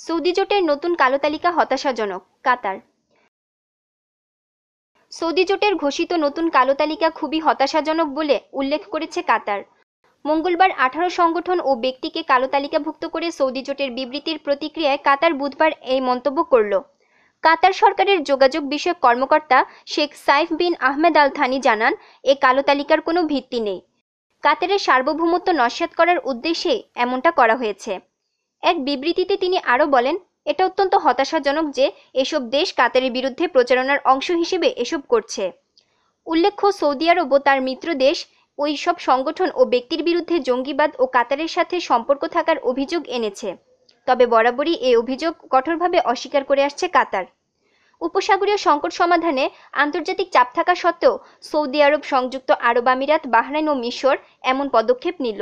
Saudi জোটের নতুন কালো তালিকা হতাশাজনক, কাতার। সৌদি জোটের ঘোষিত নতুন কালো তালিকা খুবই হতাশাজনক বলে উল্লেখ করেছে কাতার। মঙ্গলবার আঠারো সংগঠন ও ব্যক্তিকে কালো তালিকাভুক্ত করে সৌদি জোটের বিবৃতির প্রতিক্রিয়ায় কাতার বুধবার এই মন্তব্য করল। কাতার সরকারের যোগাযোগ বিষয়ক কর্মকর্তা Sheikh Saif bin Ahmed Al Thani জানান, এ কালো তালিকার কোনো ভিত্তি নেই। কাতারের সার্বভৌমত্ব নস্যাৎ করার উদ্দেশ্যে এমনটা করা হয়েছে। এক বিবৃতিতে তিনি আরও বলেন, এটা অত্যন্ত হতাশাজনক যে এসব দেশ কাতারের বিরুদ্ধে প্রচারণার অংশ হিসেবে এসব করছে। উল্লেখ্য, সৌদি আরব ও তার মিত্র দেশ ওই সব সংগঠন ও ব্যক্তির বিরুদ্ধে জঙ্গিবাদ ও কাতারের সাথে সম্পর্ক থাকার অভিযোগ এনেছে। তবে বরাবরই এই অভিযোগ কঠোরভাবে অস্বীকার করে আসছে কাতার। উপসাগরীয় সংকট সমাধানে আন্তর্জাতিক চাপ থাকা সত্ত্বেও সৌদি আরব সংযুক্ত আরব আমিরাত, বাহরাইন ও মিশর এমন পদক্ষেপ নিল।